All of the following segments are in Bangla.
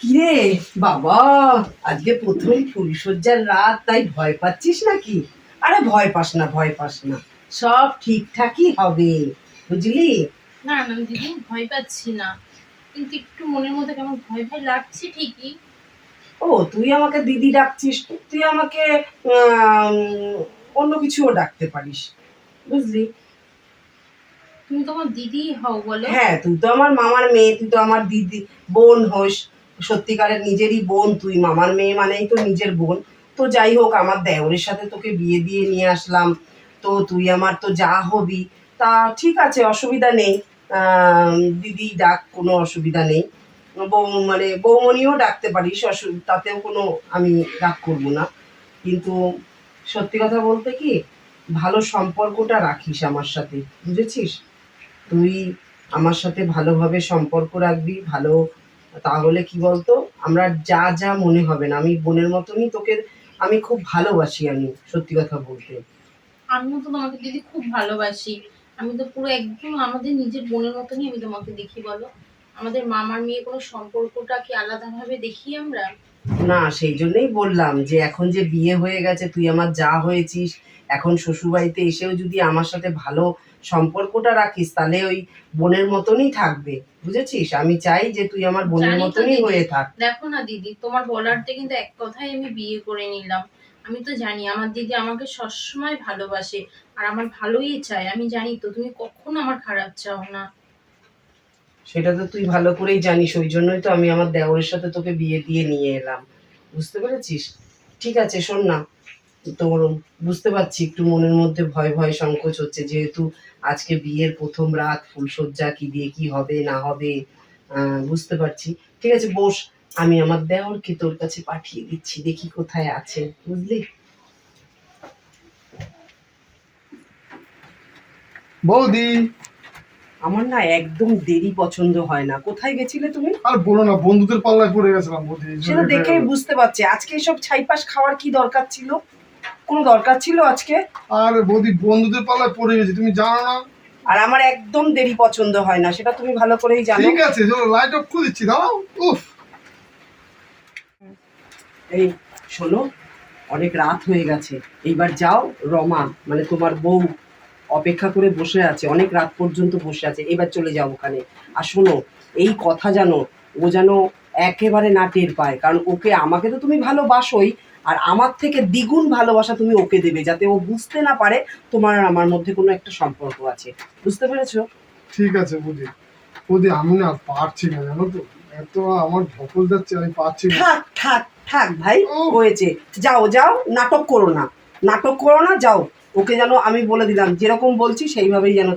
কিরে? বাবা আজকে প্রথম ফুলসজ্জার রাত তাই ভয় পাচ্ছিস নাকি? আরে ভয় পাস না ভয় পাস না। সব ঠিকঠাকই হবে বুঝলি? না না দিদি ভয় পাচ্ছি না। কিন্তু একটু মনের মধ্যে কেমন ভয় ভয় লাগছে ঠিকই। ও তুই আমাকে দিদি ডাকছিস তুই আমাকে অন্য কিছুও ডাকতে পারিস বুঝলি? তুমি তোমার দিদি হও বলো। হ্যাঁ তুই তো আমার মামার মেয়ে তুই তো আমার দিদি বোন হোস। সত্যিকারের নিজেরই বোন, তুই মামার মেয়ে মানেই তো নিজের বোন। তো যাই হোক, আমার দেওরের সাথে তোকে বিয়ে দিয়ে নিয়ে আসলাম। তো তুই আমার তো যা হবি, তা ঠিক আছে, অসুবিধা নেই। দিদি ডাক, কোনো অসুবিধা নেই। বউ মানে বৌমনিও ডাকতে পারিস তাতেও কোনো আমি ডাক করব না। কিন্তু সত্যি কথা বলতে কি, ভালো সম্পর্কটা রাখিস আমার সাথে, বুঝেছিস? তুই আমার সাথে ভালোভাবে সম্পর্ক রাখবি, ভালো তাহলে কি বলতো? আমরা যা যা মনে হবে না আমি বোনের মতনই তোকে আমি খুব ভালোবাসি আমি সত্যি কথা বলতে। আমিও তো তোমাকে দিদি খুব ভালোবাসি। আমি তো পুরো একদম আমাদের নিজের বোনের মতনই আমি তোমাকে দেখি বলো? আমাদের মামার মেয়ে কোনো সম্পর্কটা কি আলাদাভাবে দেখি আমরা? না সেই জন্যই বললাম যে এখন যে বিয়ে হয়ে গেছে তুই আমার যা হয়েছিস এখন শ্বশুরবাড়িতে এসেও যদি আমার সাথে ভালো সম্পর্কটা রাখিস তাহলে ওই বোনের মতনই থাকবে। বুঝেছিস? আমি চাই যে তুই আমার বোনের মতনই হয়ে থাক। দেখো না দিদি তোমার বলারতে কিন্তু এক কথাই আমি বিয়ে করে নিলাম। আমি তো জানি আমার দিদি আমাকে সবসময় ভালোবাসে আর আমার ভালোই চায়। আমি জানি তো তুমি কখনো আমার খারাপ চাও না। সেটা তো তুই ভালো করেই জানিস ওই জন্যই তো আমি আমার দেওরের সাথে তোকে বিয়ে দিয়ে নিয়ে এলাম। বুঝতে পেরেছিস? ঠিক আছে শোন না। তোর বুঝতে পারছি একটু মনের মধ্যে ভয় ভয় সংকোচ হচ্ছে যেহেতু আজকে বিয়ের প্রথম রাত ফুলসজ্জা কি দিয়ে কি হবে না হবে বুঝতে পারছি। ঠিক আছে বস আমি আমার দেওরকে তোর কাছে পাঠিয়ে দিচ্ছি দেখি কোথায় আছে বুঝলি? বৌদি! আমার না একদম দেরি পছন্দ হয় না। কোথায় গেছিলে তুমি? আর বলো না বন্ধুদের পাল্লায় পড়ে গেছিলাম বৌদি। সেটা দেখেই বুঝতে পারছি। আজকে এসব ছাইপাশ খাওয়ার কি দরকার ছিল? কোনো দরকার ছিল আজকে? আর বৌদি বন্ধুদের পাল্লায় পড়ে গেছি তুমি জানো না? আর আমার একদম দেরি পছন্দ হয় না সেটা তুমি ভালো করেই জানো। ঠিক আছে চলো লাইট অফ করে দিচ্ছি দাঁড়াও। উফ। এই শোনো অনেক রাত হয়ে গেছে। এইবার যাও রমা মানে তোমার বউ অপেক্ষা করে বসে আছে অনেক রাত পর্যন্ত বসে আছে এবার চলে যাও ওখানে। আর শোনো এই কথা জানো ও যেন একেবারে না টের পায় কারণ ওকে আমাকে তো তুমি ভালোবাসোই আর আমার থেকে দ্বিগুণ ভালোবাসা তুমি ওকে দেবে যাতে ও বুঝতে না পারে তোমার আর আমার মধ্যে কোনো একটা সম্পর্ক আছে। বুঝতে পেরেছ? ঠিক আছে বৌদি বৌদি আমি না পারছি না জানো তো? এত আমার ধকল যাচ্ছে আমি পারছি না। থাক থাক থাক ভাই হয়েছে। যাও যাও নাটক করো না। নাটক করো না যাও। ওকে যেন আমি বলে দিলাম যেরকম বলছি সেইভাবেই যেন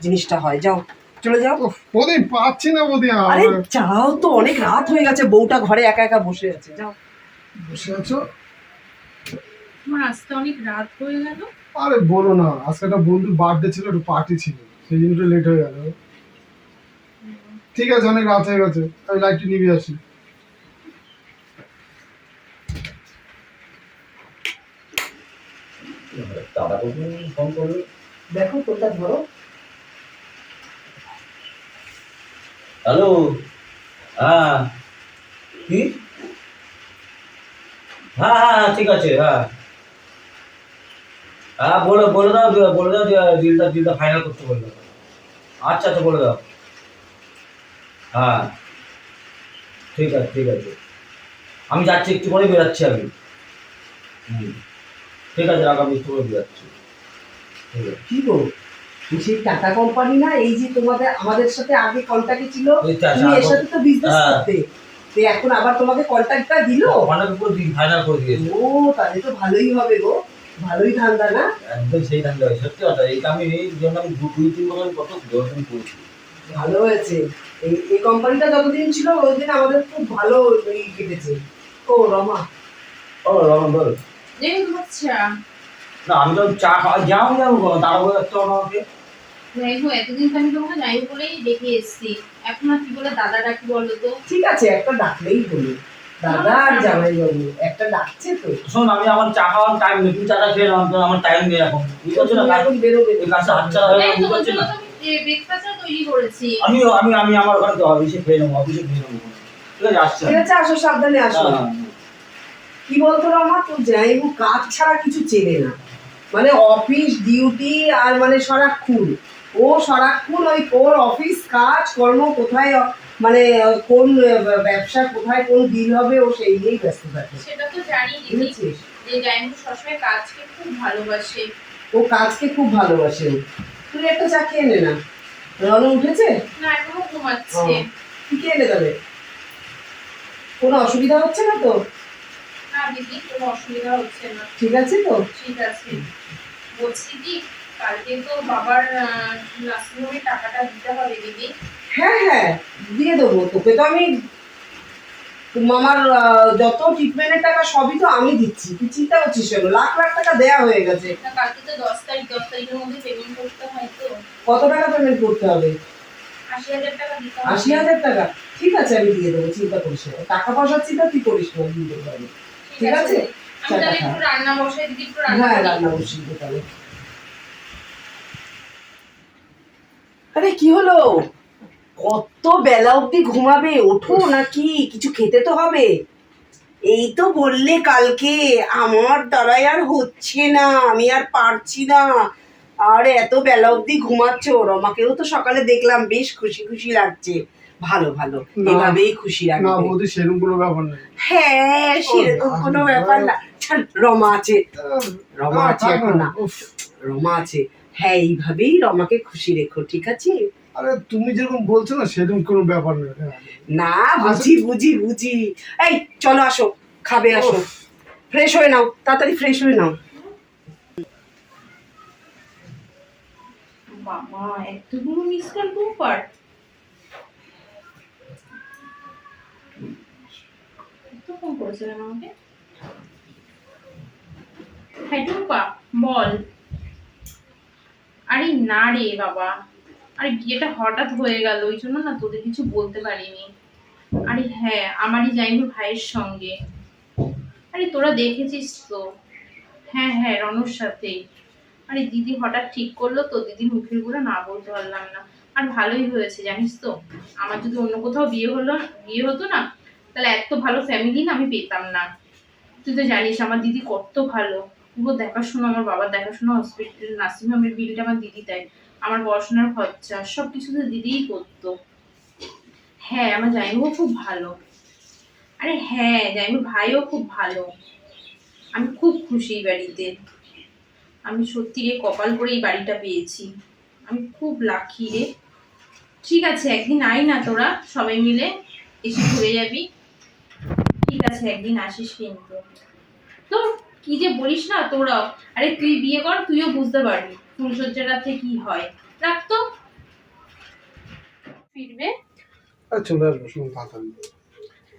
জিনিসটা হয়। যাও চলে যাও। বৌদি পারছি না বৌদি আরে যাও তো অনেক রাত হয়ে গেছে বউটা ঘরে একা একা বসে আছে। যাও। বসে আছো? তোমার আসতে অনেক রাত হয়ে গেল। আরে বলো না আজকে একটা বন্ধুর বার্থডে ছিল একটু পার্টি ছিল সেই জন্য লেট হয়ে গেল। ঠিক আছে অনেক রাত হয়ে গেছে আমি লাইটটি নিবি আসি। দাদা ফোন করল। দেখো কোনটা ধরো। হ্যালো হ্যাঁ। কি? হ্যাঁ হ্যাঁ হ্যাঁ, ঠিক আছে হ্যাঁ। হ্যাঁ বলে বলে দাও বলে দাও ডিলটা ডিলটা ফাইনাল করতে বলল। আচ্ছা আচ্ছা বলে দাও। হ্যাঁ ঠিক আছে ঠিক আছে। আমি যাচ্ছি একটু পরে বেরাচ্ছি আমি। হুম ঠিক আছে আগামী একটু পরে বেরাচ্ছি। ঠিক আছে। কি গো? সেই টাটা কোম্পানি না? এই যে তোমাদের আমাদের সাথে আগে কন্ট্যাক্টে ছিল? তুমি এর সাথে তো বিজনেস হ্যাঁ। করতে। এখন আবার তোমাকে কন্ট্যাক্টটা দিলো? অনেক উপর ফাইনাল করে দিয়েছে। ও তাহলে তো ভালোই হবে গো। ভালোই ধান্দা না? একদম সেই ধান্দা হয় সত্যি কথা। এই আমি এই জন্য আমি দুই তিন বছর কত দর্শন করেছি। ভালো হয়েছে। এই এই কোম্পানিটা যতদিন ছিল ওই দিন আমাদের খুব ভালো ই কেটেছে। ও রমা। ও রমন বল। এই চা না আমি তো চা খাওয়া যাও যাব কোনো তাড়াহুড়ো আমাকে। যাই হোক এতদিন তো আমি তোমাকে যাই বলেই ডেকে এসেছি। এখন আর কি বলে দাদা ডাকি বলো তো? ঠিক আছে একটা ডাকলেই হলো দাদা আর জামাই বাবু একটা ডাকছে তো। শোন আমি আমার চা খাওয়ার টাইম নেই তুমি চাটা খেয়ে নাও আমার টাইম নেই এখন। বুঝতে পারছ না এখন বেরোবে হাতছাড়া হয়ে গেল, বুঝতে না তো আমি তৈরি করেছি। আমি আমি আমি আমার ওখানে তো অফিসে খেয়ে নেব অফিসে খেয়ে নেব। ঠিক আছে আসছি ঠিক আছে আসো সাবধানে আসো। হ্যাঁ, হ্যাঁ। কি বলতো রমা তো যাই হোক কাজ ছাড়া কিছু চেনে না। মানে অফিস ডিউটি আর মানে সারাক্ষণ। ও সারাক্ষণ ওই ওর অফিস কাজ কর্ম কোথায় মানে কোন ব্যবসা কোথায় কোন ডিল হবে ও সেই নিয়েই ব্যস্ত থাকে। সেটা তো জানি দিদি বুঝেছিস? যে জাইমু সবসময় কাজকে খুব ভালোবাসে। ও কাজকে খুব ভালোবাসে। তুই একটা চা খেয়ে নে না। রণ উঠেছে? না এখনও ঘুমাচ্ছে। কি খেয়ে নে তবে কোনো অসুবিধা হচ্ছে না তো না দিদি কোনো অসুবিধা হচ্ছে না। ঠিক আছে তো? ঠিক আছে। বলছি কি কালকে তো বাবার নার্সিংহোমে টাকাটা দিতে হবে দিদি। হ্যাঁ হ্যাঁ দিয়ে দেবো তোকে তো আমি মামার যত ট্রিটমেন্টের টাকা সবই তো আমি দিচ্ছি। তুই চিন্তা করছিস কেন? লাখ লাখ টাকা দেয়া হয়ে গেছে। কালকে তো দশ তারিখ দশ তারিখের মধ্যে পেমেন্ট করতে হয় তো। কত টাকা পেমেন্ট করতে হবে? আশি হাজার টাকা ঠিক আছে আমি দিয়ে দেবো চিন্তা করিস না। টাকা পয়সার চিন্তা তুই করিস না দিয়ে দেবো। ঠিক আছে? একটু রান্না বসাই দিদি হ্যাঁ। রান্না বসিয়ে তাহলে। আরে কি হলো? কত বেলা অবধি ঘুমাবে? ওঠো নাকি কিছু খেতে তো হবে। এই তো বললে কালকে আমার দ্বারাই আর হচ্ছে না আমি আর পারছি না। আর এত বেলা অবধি ঘুমাচ্ছ রমাকেও তো সকালে দেখলাম বেশ খুশি খুশি লাগছে। ভালো ভালো এভাবেই খুশি না রাখবে। বৌদি সেরকম কোনো ব্যাপার নেই। হ্যাঁ সেরকম কোনো ব্যাপার না। রমা আছে। রমা আছে এখন না রমা আছে। হ্যাঁ এইভাবেই রমাকে খুশি রেখো ঠিক আছে? আরে তুমি যেরকম বলছো না সেরকম কোনো ব্যাপার নেই হ্যাঁ। না বুঝি বুঝি বুঝি। এই চলো আসো খাবে আসো। ফ্রেশ হয়ে নাও তাড়াতাড়ি ফ্রেশ হয়ে নাও। বাবা এতগুলো মিস কল টুম্পার তো ফোন করেছিলেন আমাকে। হ্যাঁ টুম্পা বল। আরে না রে বাবা। আরে বিয়েটা হঠাৎ হয়ে গেল, ওই জন্য না তোদের কিছু বলতে পারিনি। আরে হ্যাঁ আমারই যাইনি ভাইয়ের সঙ্গে। আরে তোরা দেখেছিস তো? হ্যাঁ হ্যাঁ রনুর সাথে। আরে দিদি হঠাৎ ঠিক করল তো, দিদির মুখেরগুলো না বলতে পারলাম না। আর ভালোই হয়েছে, জানিস তো? আমার যদি অন্য কোথাও বিয়ে হলো, বিয়ে হতো না, তাহলে এত ভালো ফ্যামিলি না আমি পেতাম না। তুই তো জানিস, আমার দিদি কত ভালো। পুরো দেখাশোনা, আমার বাবার দেখাশোনা হসপিটাল নার্সিংহোমের বিলটা আমার দিদি দেয়। আমার পড়াশোনার খরচা সব কিছু তো দিদিই করতো। হ্যাঁ আমার জামাইবাবু খুব ভালো। আরে হ্যাঁ জামাইবাবু ভাইও খুব ভালো। আমি খুব খুশি এই বাড়িতে। আমি সত্যি রে, কপাল করে এই বাড়িটা পেয়েছি। আমি খুব লাকি রে। ঠিক আছে, একদিন আই না তোরা, সবাই মিলে এসে ঘুরে যাবি। ঠিক আছে, একদিন আসিস কিন্তু। তো কি যে বলিস না তোরাও। আরে তুই বিয়ে কর তুইও বুঝতে পারবি ফুলসজ্জার রাতে কি হয়। রাখ তো। ফিরবে? আর চলে আসব শুনুন তাড়াতাড়ি।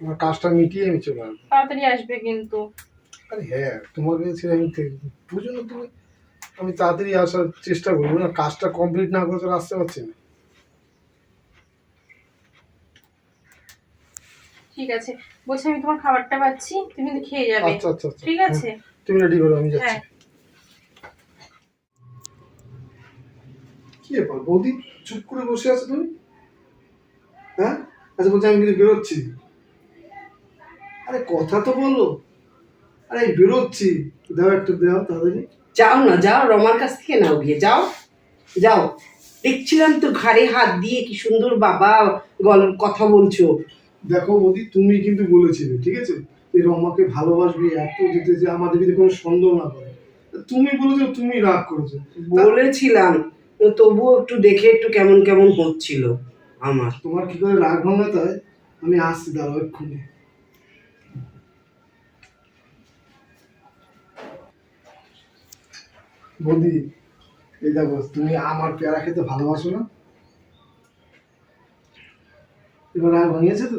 আমার কাজটা মিটিয়ে আমি চলে আসব। তাড়াতাড়ি আসবে কিন্তু। আরে হ্যাঁ তোমাকে ছেড়ে আমি বুঝো না তুমি। আমি তাড়াতাড়ি আসার চেষ্টা করব না কাজটা কমপ্লিট না করে তো আসতে পারছি না। ঠিক আছে বলছি আমি তোমার খাবারটা পাচ্ছি তুমি কিন্তু খেয়ে যাবে। আচ্ছা আচ্ছা আচ্ছা। ঠিক আছে? হ্যাঁ, তুমি রেডি করো আমি যাচ্ছি। হ্যাঁ। কি ব্যাপার বৌদি? চুপ করে বসে আছো তুমি? হ্যাঁ? আচ্ছা বলছি আমি কিন্তু বেরোচ্ছি। আরে কথা তো বলো। আরে বেরোচ্ছি। দাও একটু দাও তাড়াতাড়ি যাও না যাও রমার কাছ থেকে নাও গিয়ে যাও যাও। দেখছিলাম তো ঘাড়ে হাত দিয়ে কি সুন্দর বাবা গল কথা বলছো। দেখো বৌদি তুমি কিন্তু বলেছিলে ঠিক আছে? এই রমাকে ভালোবাসবে এত যেতে যে আমাদের ভিতরে কোনো সন্দেহ না করে। তুমি বলেছ তুমি রাগ করেছ। বলেছিলাম তবুও একটু দেখে একটু কেমন কেমন হচ্ছিল আমার। তোমার কি করে রাগ ভাঙাতে হয় আমি আসছি দাঁড়াও এক্ষুনি। বৌদি এই দেখো তুমি আমার পেয়ারা খেতে ভালোবাসো না? এবার রাগ ভাঙিয়েছে তো?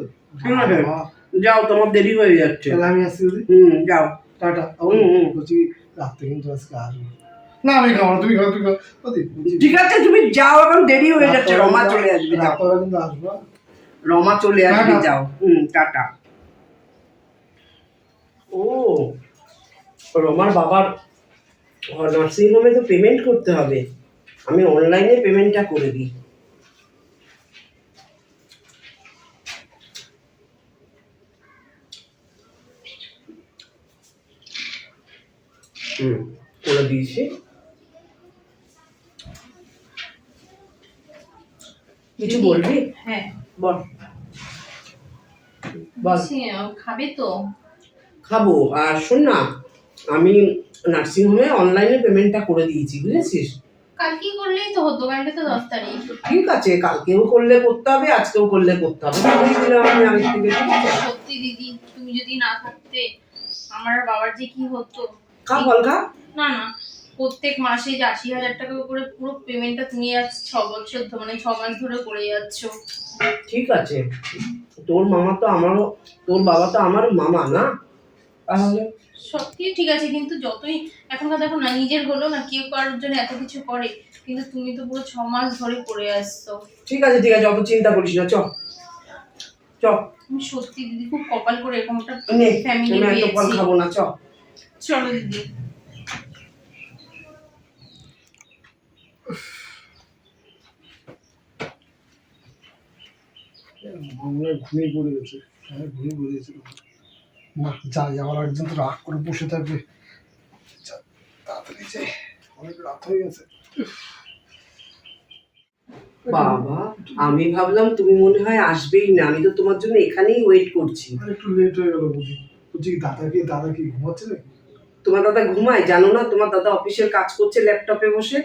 যাও তোমার দেরি হয়ে যাচ্ছে। তাহলে আমি আসছি হুম যাও। টাটা। হুম, হুম। বলছি রাত্রে কিন্তু আজকে আসব। না আমি খাব তুমি খাও তুমি খাও। ঠিক আছে তুমি যাও এখন দেরি হয়ে যাচ্ছে রমা চলে আসবে রাত্রে কিন্তু আসব। হ্যাঁ? রমা চলে আসবে টাটা। যাও। হুম টাটা। ও রমার বাবার নার্সিং হোমে তো পেমেন্ট করতে হবে। আমি অনলাইনে পেমেন্টটা করে দিই। করে দিয়েছি। কিছু বলবি? হ্যাঁ। বল। খাবে তো। খাব। আর শোন না আমি নার্সিংহোমে অনলাইনে পেমেন্টটা করে দিয়েছি বুঝেছিস? কালকেই করলেই তো হতো কালকে তো দশ তারিখ। ঠিক আছে কালকেও করলে করতে হবে আজকেও করলে করতে হবে। দিলাম আমি আগে থেকে সত্যি দিদি তুমি যদি না থাকতে আমার বাবার যে কি হতো? খা বল খা না না প্রত্যেক মাসে যে আশি হাজার টাকা করে পুরো পেমেন্টটা তুমি আজ ছ বছর মানে ছ মাস ধরে করে যাচ্ছ। ঠিক আছে। তোর মামা তো আমারও তোর বাবা তো আমার মামা না? তাহলে? সত্যি ঠিক আছে কিন্তু যতই এখনকার দেখো না নিজের হলো না কেউ কারোর জন্য এত কিছু করে কিন্তু তুমি তো পুরো ছ মাস ধরে করে আসছো। ঠিক আছে ঠিক আছে অত চিন্তা করিস না চ। চ। আমি সত্যি দিদি খুব কপাল করে এরকম একটা ফ্যামিলি পেয়েছি। খাব না চ। চলো দিদি ঘুমিয়ে পড়ে গেছে। হ্যাঁ ঘুমিয়ে পড়ে গেছে। না যাই আবার একজন তো রাগ করে বসে থাকবে। তাড়াতাড়ি যাই। অনেক রাত হয়ে গেছে। বাবা আমি ভাবলাম তুমি মনে হয় আসবেই না। আমি তো তোমার জন্য এখানেই ওয়েট করছি। একটু লেট হয়ে গেল বুঝি। বলছি দাদা কি দাদা কি ঘুমাচ্ছে নাকি? তোমার দাদা ঘুমায় জানো না? তোমার দাদা অফিসের কাজ করছে ল্যাপটপে বসে।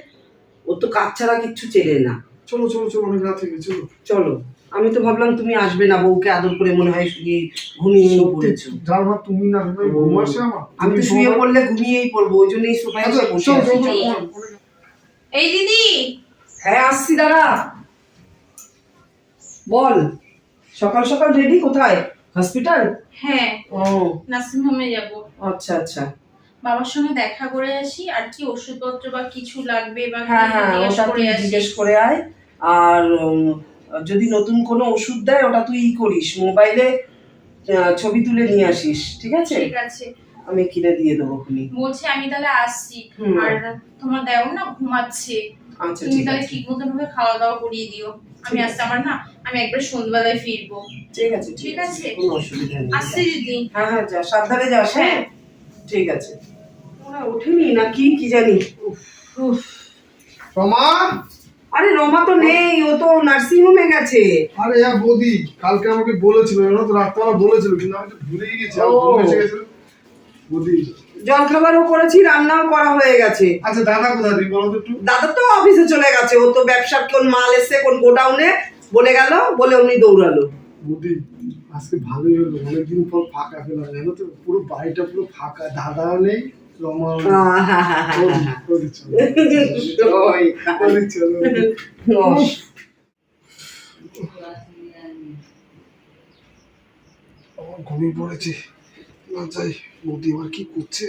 ও তো কাজ ছাড়া কিচ্ছু চেনে না। চলো চলো চলো অনেক রাত হয়ে চলো। চলো। আমি তো ভাবলাম তুমি আসবে না বউকে আদর করে মনে হয় শুয়ে ঘুমিয়েই পড়েছো। যার মা তুমি না ঘুম আসে আমার। আমি তো শুয়ে পড়লে ঘুমিয়েই পড়ব ওই জন্যই সোফায় আচ্ছা এসে বসে আছি। চলো চলো। এই দিদি! হ্যাঁ আসছি দাঁড়া বল সকাল সকাল রেডি কোথায়? হসপিটাল? হ্যাঁ ও। নার্সিং হোমে যাব। আচ্ছা আচ্ছা। বাবার সঙ্গে দেখা করে আসি আর কি ওষুধপত্র বা কিছু লাগবে বা হ্যাঁ হ্যাঁ জিজ্ঞেস ওটা করে তুই জিজ্ঞেস করে আয়। আর যদি নতুন কোনো ওষুধ দেয় ওটা তুই ই করিস। মোবাইলে ছবি তুলে নিয়ে আসিস ঠিক আছে? ঠিক আছে। আমি কিনে দিয়ে দেবো খুনি। বলছি আমি তাহলে আসছি। আর তোমার দেও না ঘুমাচ্ছে। আচ্ছা তুমি তাহলে ঠিক মতো ভাবে খাওয়া দাওয়া করিয়ে দিও। আমি আসতে আমার না আমি একবার সন্ধ্যাবেলায় ফিরবো। ঠিক আছে ঠিক আছে। কোনো অসুবিধা নেই। আসছি দিদি। হ্যাঁ হ্যাঁ যা সাবধানে যাস হ্যাঁ? ঠিক আছে। ওঠেনি না কি কি জানি। রমা? আরে রমা তো নেই ও তো নার্সিং হোমে গেছে। আরে হ্যাঁ বৌদি কালকে আমাকে বলেছিল জানো তো রাত্রেবেলা বলেছিল কিন্তু আমি তো ভুলেই গেছি ঘুম এসে গেছিল। বৌদি। করেছি রান্নাও করা হয়ে গেছে। আচ্ছা দাদা কোথায় বলো তো একটু। দাদা তো অফিসে চলে গেছে ও তো ব্যবসার কোন মাল এসছে কোন গোডাউনে বলে গেল বলে উনি দৌড়ালো। বৌদি আজকে ভালোই হলো অনেকদিন পর ফাঁকা পেলাম জানো তো পুরো বাড়িটা পুরো ফাঁকা দাদাও নেই ঘুমিয়ে পড়েছি না যাই বৌদি এবার কি করছে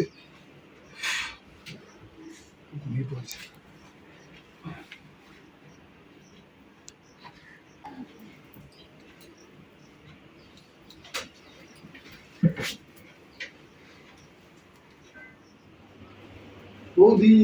ঘুমিয়ে পড়েছে বৌদি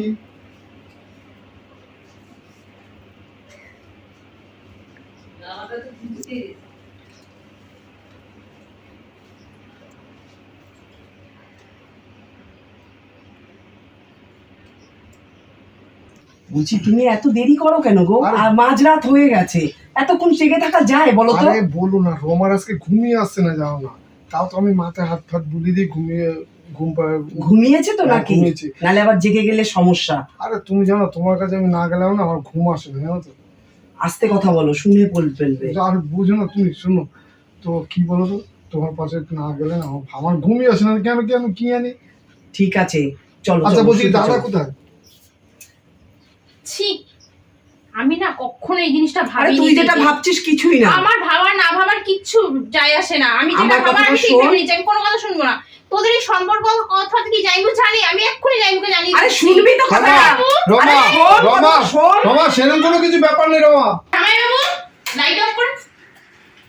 বলছি তুমি এত দেরি করো কেন গো? আরে- মাঝরাত হয়ে গেছে। এতক্ষণ জেগে থাকা যায় বলো তো? আরে বলো না রমার আজকে ঘুমিয়ে আসছে না যাও না। তাও তো আমি মাথায় হাত ফাত বুলিয়ে দিয়ে ঘুমিয়ে ঘুম ঘুমিয়েছে তো হ্যাঁ, নাকি। নালে আবার জেগে গেলে সমস্যা। আরে তুমি জানো তোমার কাছে আমি না গেলেও না আমার ঘুম আসে না জানো তো। আস্তে কথা বলো শুনে বল ফেলবে। আর বুঝো না তুমি শোনো। তো কি বলো তো? তোমার পাশে না গেলে না আমার- ঘুমই আসে না কেন কেন কি আনি ঠিক আছে চলো আচ্ছা বলছি দাদা কোথায়? ছি আমি না কখনো এই জিনিসটা আরে ভাবিনি তুই যেটা ভাবছিস কিছুই না। আমার ভাবার না ভাবার কিচ্ছু যায় আসে না। আমি যেটা ভাবার আমি কোনো কথা শুনব না। তোদের এই সম্পর্ক কথা কি জাইবু জানি আমি এক্ষুনি জাইবুকে জানিয়ে আরে শুনবি তো কথা। রমা রমা রমা সেরকম কোনো কিছু ব্যাপার নেই রমা। জামাইবাবু লাইট অফ করুন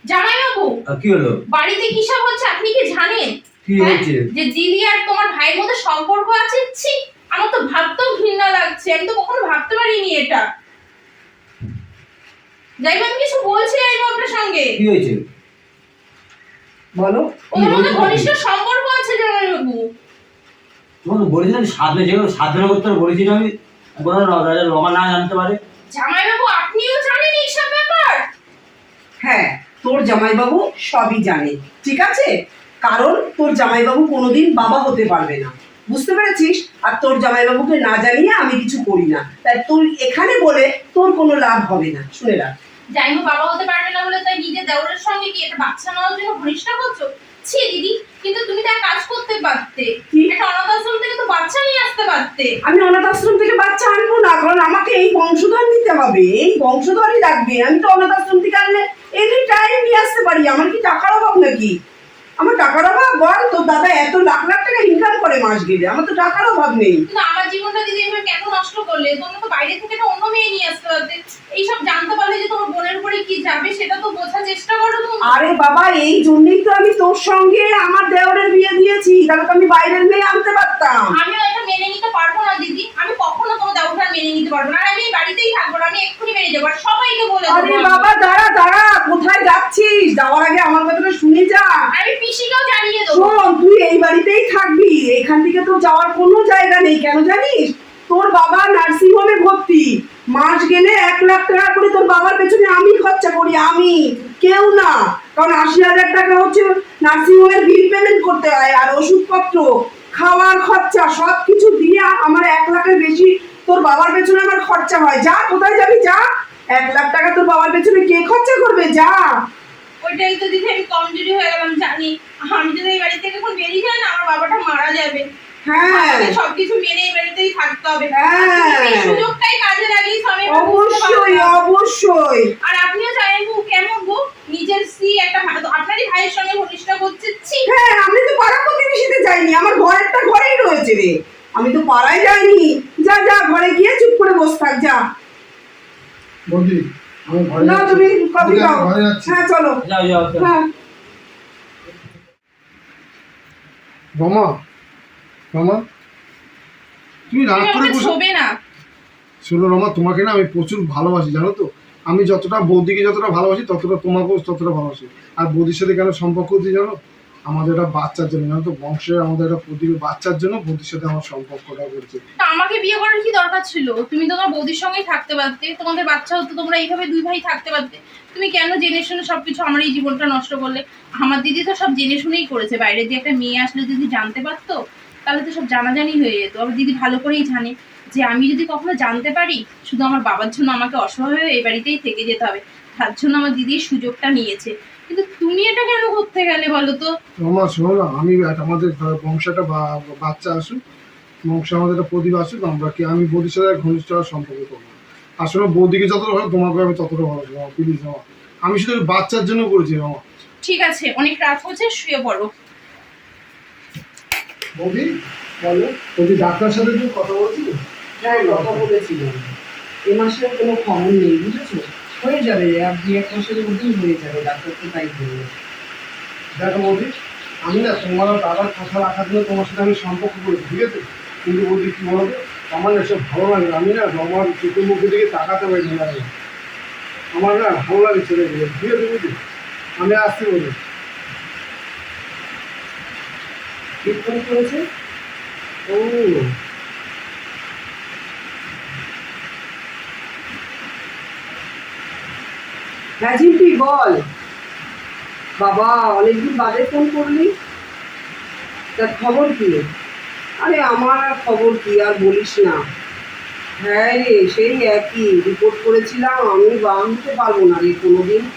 জামাইবাবু আর কি হলো? বাড়িতে কি সব হচ্ছে আপনি কি জানেন? কি হ্যাঁ? হয়েছে? যে দিদি আর তোমার ভাইয়ের মধ্যে সম্পর্ক আছে? ছি আমার তো ভাবতেও ঘৃণা লাগছে আমি তো কখনো ভাবতে পারিনি এটা। যাইবো আমি কিছু বলছি যাইবো আপনার সঙ্গে। কি হয়েছে? বলো? ওদের মধ্যে ঘনিষ্ঠ সম্পর্ক আছে জামাইবাবু তোমাকে বলেছি যেগুলো সাধনা করতে বলেছি আমি। কোনো রাজা রমা না জানতে পারে। জামাইবাবু আপনিও জানেন এইসব ব্যাপার? হ্যাঁ তোর জামাইবাবু সবই জানে ঠিক আছে? কারণ তোর জামাইবাবু কোনোদিন বাবা হতে পারবে না। বুঝতে পেরেছিস? আর তোর জামাইবাবুকে না জানিয়ে আমি কিছু করি না। তাই তুই এখানে বলে তোর কোনো লাভ হবে না। শুনে রাখ। জামাইবাবু বাবা হতে পারবে না বলে তাই নিজের দেওরের সঙ্গে কি এটা বাচ্চা নেওয়ার জন্য ঘনিষ্ঠ করছ ছি দিদি কিন্তু তুমি তার কাজ করতে পারতে? একটা অনাথ আশ্রম থেকে তো বাচ্চা নিয়ে আসতে পারতে। আমি অনাথ আশ্রম থেকে বাচ্চা আনব না কারণ আমাকে এই বংশধর নিতে হবে এই বংশধরই লাগবে। আমি তো অনাথ আশ্রম থেকে আনলে এনি টাইম নিয়ে আসতে পারি আমার কি টাকার অভাব নাকি? আমার টাকার অভাব বল তোর দাদা এত লাখ লাখ টাকা ইনকাম করে মাস গেলে আমার তো টাকার অভাব নেই। কিন্তু আমার জীবনটা দিদি এভাবে কেন নষ্ট করলে? তোমরা তো বাইরে থেকে একটা অন্য মেয়ে নিয়ে আসতে পারতে। এইসব জানতে পারলে যে তোমার বোনের উপরে কি যাবে সেটা তো বোঝার চেষ্টা করো তুমি। আরে বাবা এই জন্যই তো আমি তোর সঙ্গে আমার দেওরের বিয়ে দিয়েছি। তাহলে তো আমি বাইরের মেয়ে আনতে পারতাম। আমিও এটা মেনে নিতে পারব না দিদি। আমি কখনো তোমার দেওয়াটা মেনে নিতে পারব না। আর আমি এই বাড়িতেই থাকব না আমি এক্ষুনি বেরিয়ে যাব। আর সবাইকে বলে আরে বাবা দাঁড়া দাঁড়া কোথায় যাচ্ছিস? যাওয়ার আগে আমার কথাটা শুনে যা আমি পিসিকেও জানিয়ে দেবো শোন তুই এই বাড়িতেই থাকবি। এখান থেকে তো যাওয়ার কোনো জায়গা নেই, কেন জানিস? তোর বাবা নার্সিং হোমে ভর্তি। মাস গেলে এক লাখ টাকা করে তোর বাবার পেছনে আমি খরচা করি, আমি, কেউ না। কারণ আশি হাজার টাকা হচ্ছে নার্সিং হোমের বিল পেমেন্ট করতে হয় আর ওষুধপত্র, খাওয়ার খরচা সব কিছু দিয়ে আমার এক লাখের বেশি তোর বাবার পেছনে আমার খরচা হয়। যা, কোথায় যাবি? যা। এক লাখ টাকা তোর বাবার পেছনে কে খরচা করবে? যা। ওইটাই তো দিদি আমি কমজোরি হয়ে গেলাম জানি। আমি যদি এই বাড়ি থেকে এখন বেরিয়ে যাই না আমার বাবাটা মারা যাবে। হ্যাঁ। সবকিছু মেনে এই বাড়িতেই থাকতে হবে। হ্যাঁ। তুমি এই সুযোগটাই কাজে লাগিয়ে আমি অবশ্যই অবশ্যই। আর আপনিও জানেন গো কেমন গো? নিজের স্ত্রী একটা ভালো আপনারই ভাইয়ের সঙ্গে ঘনিষ্ঠ করছে হ্যাঁ আমি তো পাড়া প্রতিবেশীতে যাইনি আমার ঘরেরটা ঘরেই রয়েছে রে। আমি তো পাড়ায় যাইনি। যা যা ঘরে গিয়ে চুপ করে বসে থাক যা। বৌদি না। তুমি কফি খাও। হ্যাঁ চলো। যাও যাও যাও। হ্যাঁ। রমা রমা তুমি রাগ করে বসে না। শুনো রমা তোমাকে না আমি প্রচুর ভালোবাসি জানো তো? আমি যতটা বৌদিকে যতটা ভালোবাসি ততটা তোমাকেও ততটা ভালোবাসি। আর বৌদির সাথে কেন সম্পর্ক হতে জানো? আমাদের একটা বাচ্চার জন্য, জানো তো? বংশের আমাদের একটা প্রতি বাচ্চার জন্য বৌদির সাথে আমার সম্পর্কটা করছে আমাকে বিয়ে করার কি দরকার ছিল? তুমি তোমার বৌদির সঙ্গেই থাকতে পারতে, তোমাদের বাচ্চা হতো, তোমরা এইভাবে দুই ভাই থাকতে পারতে। তুমি কেন জেনে শুনে সবকিছু আমার এই জীবনটা নষ্ট করলে? আমার দিদি তো সব জেনে শুনেই করেছে, বাইরে দিয়ে একটা মেয়ে আসলে যদি জানতে পারতো, তাহলে তো সব জানাজানি হয়ে যেত। আবার দিদি ভালো করেই জানে যে আমি যদি কখনো জানতে পারি, শুধু আমার বাবার জন্য আমাকে অসহায় হয়ে এই বাড়িতেই থেকে যেতে হবে। তার জন্য আমার দিদির সুযোগটা নিয়েছে। কিন্তু তুমি এটা কেন করতে গেলে বলো তো? রমা শোনো আমি আমাদের ঘরে বংশে একটা বা- বাচ্চা আসুক বংশে আমাদের একটা প্রতিভা আসুক আমরা কি আমি বৌদির সাথে ঘনিষ্ঠ সম্পর্ক করব। আসলে বৌদিকে যতটা ভালো তোমাকে আমি ততটা ভালো প্লিজ রমা আমি শুধু বাচ্চার জন্য করেছি রমা ঠিক আছে অনেক রাত হচ্ছে শুয়ে পড়ো। বৌদি বলো বৌদি ডাক্তার সাথে তুমি কথা বলছিলে? হ্যাঁ কথা বলেছিলাম। এ মাসের কোনো খবর নেই বুঝেছ? হয়ে যাবে আর দু এক মাসের মধ্যেই হয়ে যাবে, ডাক্তার তো তাই বলবে দেখো বৌদি, আমি না তোমার দাদার কথা রাখার জন্য তোমার সাথে আমি সম্পর্ক করেছি ঠিক আছে কিন্তু বৌদি, কি বলতো আমার এসব ভালো লাগে। আমি না আমার চোখের মুখের দিকে তাকাতে পারি না আমার না ভালো লাগে ছেলেগুলো ঠিক আছে বৌদি। আমি আসছি বলি ঠিক করেছে? ও হ্যাঁ জিম্পি বল। বাবা, অনেকদিন বাদে ফোন করলি। তার খবর কি? আরে, আমার আর খবর কি? আর বলিস না। হ্যাঁ রে, সেই একই। রিপোর্ট করেছিলাম, আমি বাম দিতে পারব না রে কোনোদিন।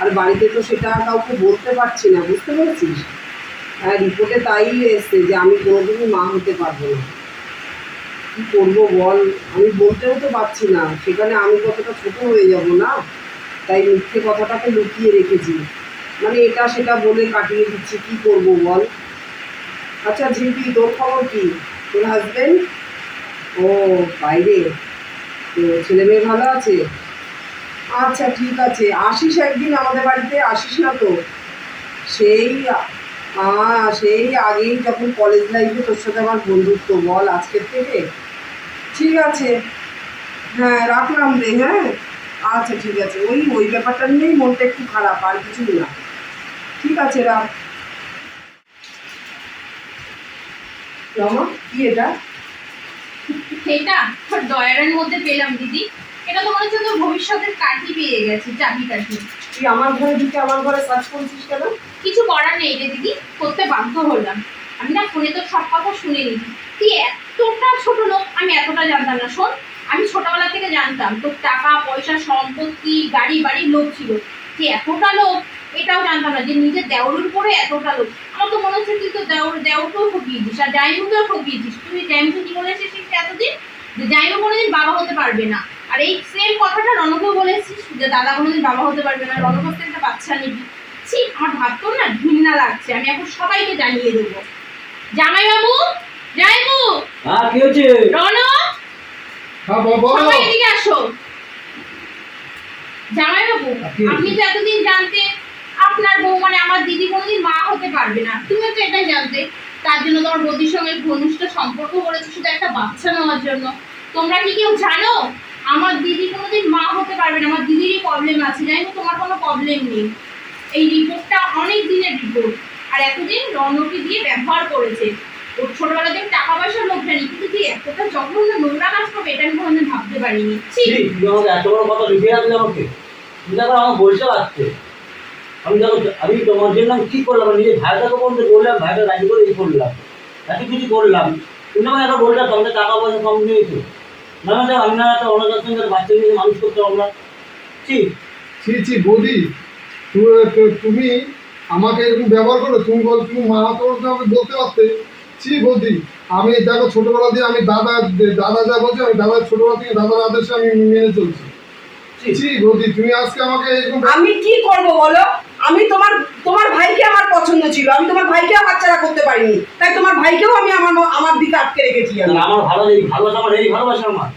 আর বাড়িতে তো সেটা কাউকে বলতে পারছি না, বুঝতে পেরেছিস? হ্যাঁ রিপোর্টে তাই এসছে যে আমি কোনোদিনই মা হতে পারব না। কী করব বল? আমি বলতেও তো পারছি না। সেখানে আমি কতটা ছোট হয়ে যাব না? তাই মিথ্যে কথাটাকে লুকিয়ে রেখেছি। মানে এটা সেটা বলে কাটিয়ে দিচ্ছি, কি করব বল? আচ্ছা ঝিম্পি তোর খবর কি? তোর হাজবেন্ড ও, বাইরে। তো ছেলে মেয়ে ভালো আছে? আচ্ছা ঠিক আছে। আসিস একদিন আমাদের বাড়িতে? আসিস না তো? সেই সেই আগেই যখন কলেজ লাইফে তোর সাথে আমার বন্ধুত্ব বল আজকের থেকে? ঠিক আছে। হ্যাঁ রাখলাম রে হ্যাঁ। আচ্ছা ঠিক আছে। ওই ওই ব্যাপারটা নিয়েই মনটা একটু খারাপ আর কিছু না। ঠিক আছে রমা। কি এটা? এটা ডয়ারের মধ্যে পেলাম দিদি। এটা তো মনে হচ্ছে তোর ভবিষ্যতের কাঠি পেয়ে গেছে চাবি কাঠি। তুই আমার ঘরে ঢুকে আমার ঘরে সার্চ করছিস কেন? কিছু করার নেই রে দিদি। করতে বাধ্য হলাম। আমি না ফোনে তো সব কথা শুনে তুই এতটা ছোট লোক আমি এতটা জানতাম না। শোন আমি ছোটবেলা থেকে জানতাম তোর টাকা পয়সা সম্পত্তি গাড়ি বাড়ির লোক ছিল। তুই এতটা লোক এটাও জানতাম না। যে নিজের দেওরের উপরে এতটা লোক। আমার তো মনে হচ্ছে তুই তো দেওর দেওরকেও ঠকিয়েছিস আর জাইমুকেও ঠকিয়েছিস তুই জাইমুকে কি বলেছিস এতদিন? যে জাইমু কোনোদিন বাবা হতে পারবে না। আর এই সেম কথাটা রনকেও বলেছিস যে দাদা কোনোদিন বাবা হতে পারবে না। রনক হচ্ছে একটা বাচ্চা নিবি। ছি আমার ভাবতেও না ঘৃণা লাগছে। আমি এখন সবাইকে জানিয়ে দেবো। জামাই বাবু জামাইবু হ্যাঁ কি হচ্ছে? রনক হ্যাঁ বাবা সবাই এদিকে আসো। জামাই বাবু আপনি তো এতদিন জানতেন আপনার বউ মানে আমার দিদি কোনোদিন মা হতে পারবে না। তুমিও তো এটাই জানতে। তার জন্য তোমার বৌদির সঙ্গে ঘনিষ্ঠ সম্পর্ক করেছ শুধু একটা বাচ্চা নেওয়ার জন্য। তোমরা কি কেউ জানো? আমার দিদি কোনোদিন মা হতে পারবে না। আমার দিদিরই প্রবলেম আছে। জানি তোমার কোনো প্রবলেম নেই। এই রিপোর্টটা অনেক দিনের রিপোর্ট আর এতদিন রণকে দিয়ে ব্যবহার করেছে। ওর ছোটবেলা থেকে টাকা পয়সার লোভ জানি কিন্তু তুই এতটা জঘন্য নোংরা কাজ করবে এটা আমি কোনোদিন ভাবতে পারিনি। ছি। তুমি আমাকে এত বড় কথা লিখে রাখলে আমাকে। তুমি দেখো আমার বলতে লাগছে আমি দেখো আমি তোমার জন্য আমি কি করলাম? নিজের ভাইটাকে বলতে বললাম ভাইটা রাজি করে এই করলাম। এত কিছু করলাম। তুমি আমাকে একটা বললাম তোমাদের টাকা পয়সা কম নিয়েছো। না না আমি না একটা অনাথ সঙ্গে বাচ্চা নিয়ে মানুষ করতে পারলাম ঠিক ছি। ছি বৌদি তুমি আমাকে এরকম ব্যবহার করো তুমি বল তুমি মা তো আমাকে বলতে পারতে। ছি বৌদি আমি দেখো ছোটবেলা দিয়ে আমি দাদা দাদা যা বলছে আমি দাদা ছোটবেলা থেকে দাদার আদেশে আমি মেনে চলছি। ছি তুমি আজকে আমাকে এরকম আমি কি করব বলো? আমি তোমার তোমার ভাইকে আমার পছন্দ ছিল। আমি তোমার ভাইকে বাচ্চারা করতে পারিনি। তাই তোমার ভাইকেও আমি আমার আমার দিকে আটকে রেখেছি আমি। আমার ভালো এই ভালোবাসা আমার এই ভালোবাসা আমার।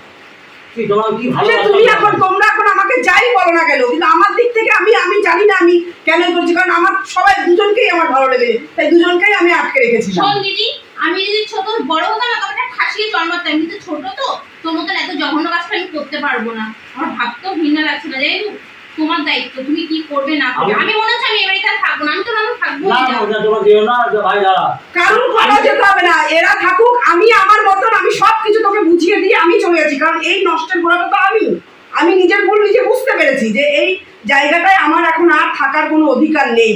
তুমি এখন তোমরা এখন আমাকে যাই বলো না কেন কিন্তু আমার দিক থেকে আমি আমি জানি না আমি কেন করছি কারণ আমার সবাই দুজনকেই আমার ভালো লেগেছে। তাই দুজনকেই আমি আটকে রেখেছি দিদি আমি যদি ছোট বড় হতাম না তোমাকে খাসিয়ে জন্মাতাম কিন্তু ছোট তো তোর মতন এত জঘন্য কাজটা আমি করতে পারব না। আমার ভাবতেও ঘৃণা লাগছে না। যাই হোক, তোমার দায়িত্ব তুমি কি করবে না করবে। আমি- মনে হচ্ছে আমি এবারে আর থাকব না। আমি তো আমি থাকব না না। তোমার দিও না যে ভাই দাঁড়া। কারণ যেতে হবে না। এরা থাকুক আমি আমার মতন আমি সব কিছু তোকে বুঝিয়ে দিয়ে আমি চলে যাচ্ছি। কারণ এই নষ্টের গোড়াটা তো আমি। আমি নিজের ভুল নিজে বুঝতে পেরেছি যে এই জায়গাটায় আমার এখন আর থাকার কোনো অধিকার নেই।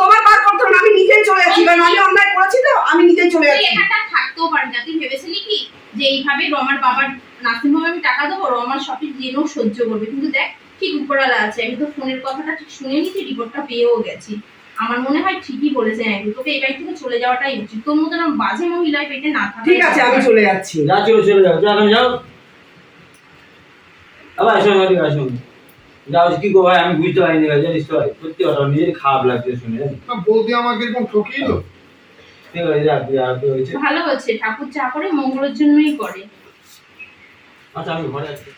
তোমার বার করতে হবে আমি নিজেই চলে যাচ্ছি কারণ আমি অন্যায় করেছি তো আমি নিজেই চলে যাচ্ছি এখানটা থাকতেও না তুই ভেবেছিলি কি যে এইভাবে রমার বাবার নার্সিংহোমে আমি টাকা দেবো রমার সঠিক জেনেও সহ্য করবে কিন্তু দেখ ঠিক উপরালা আছে আমি তো ফোনের কথাটা ঠিক শুনে নিয়েছি রিপোর্টটা পেয়েও গেছি। আমার মনে হয় ঠিকই বলেছে একটু তোকে এই বাড়ি থেকে চলে যাওয়াটাই উচিত। তোর মতন বাজে মহিলায় পেটে না থাকা ঠিক আছে আমি চলে যাচ্ছি। যা চলে চলে যাও। যা এখন যাও। আবার আসো আমাদের আসো। যাও কি গো ভাই আমি বুঝতে পারিনি ভাই জানিস তো ভাই সত্যি কথা নিজের খারাপ লাগছে শুনে বৌদি আমাকে এরকম ঠকিয়ে ঠিক আছে যা আর কি হয়েছে? ভালো হচ্ছে ঠাকুর যা করে মঙ্গলের জন্যই করে। আচ্ছা আমি ঘরে আছি।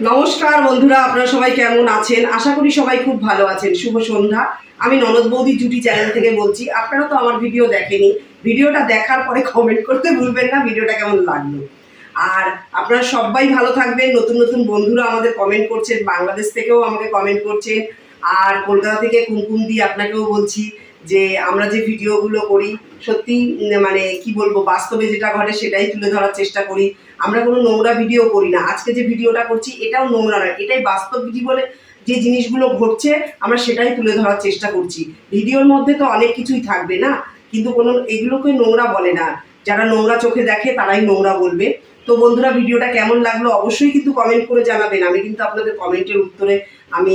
নমস্কার বন্ধুরা, আপনারা সবাই কেমন আছেন? আশা করি সবাই খুব ভালো আছেন। শুভ সন্ধ্যা। আমি ননদ বৌদি জুটি চ্যানেল থেকে বলছি, আপনারা তো আমার ভিডিও দেখেনি। ভিডিওটা দেখার পরে কমেন্ট করতে ভুলবেন না, ভিডিওটা কেমন লাগল? আর আপনারা সবাই ভালো থাকবেন। নতুন নতুন বন্ধুরা আমাদের কমেন্ট করছেন, বাংলাদেশ থেকেও আমাকে কমেন্ট করছেন। আর কলকাতা থেকে কুমকুম দিয়ে আপনাকেও বলছি যে, আমরা যে ভিডিওগুলো করি, সত্যি মানে কি বলব, বাস্তবে যেটা ঘটে সেটাই তুলে ধরার চেষ্টা করি। আমরা কোনো নোংরা ভিডিও করি না। আজকে যে ভিডিওটা করছি, এটাও নোংরা নয়। এটাই বাস্তব জীবনে যে জিনিসগুলো ঘটছে, আমরা সেটাই তুলে ধরার চেষ্টা করছি। ভিডিওর মধ্যে তো অনেক কিছুই থাকবে না? কিন্তু কোনো, এগুলোকে নোংরা বলে না। যারা নোংরা চোখে দেখে, তারাই নোংরা বলবে। তো বন্ধুরা, ভিডিওটা কেমন লাগল অবশ্যই কিন্তু কমেন্ট করে জানাবেন। আমি কিন্তু আপনাদের কমেন্টের উত্তরে আমি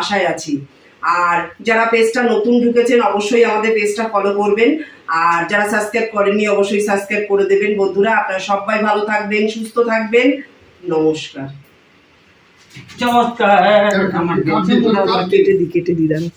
আশায় আছি। আর যারা পেজটা নতুন ঢুকেছেন, অবশ্যই আমাদের পেজটা ফলো করবেন। আর যারা সাবস্ক্রাইব করেননি অবশ্যই সাবস্ক্রাইব করে দেবেন। বন্ধুরা আপনারা সবাই ভালো থাকবেন সুস্থ থাকবেন। নমস্কার। চমৎকার। কেটে দি কেটে দি।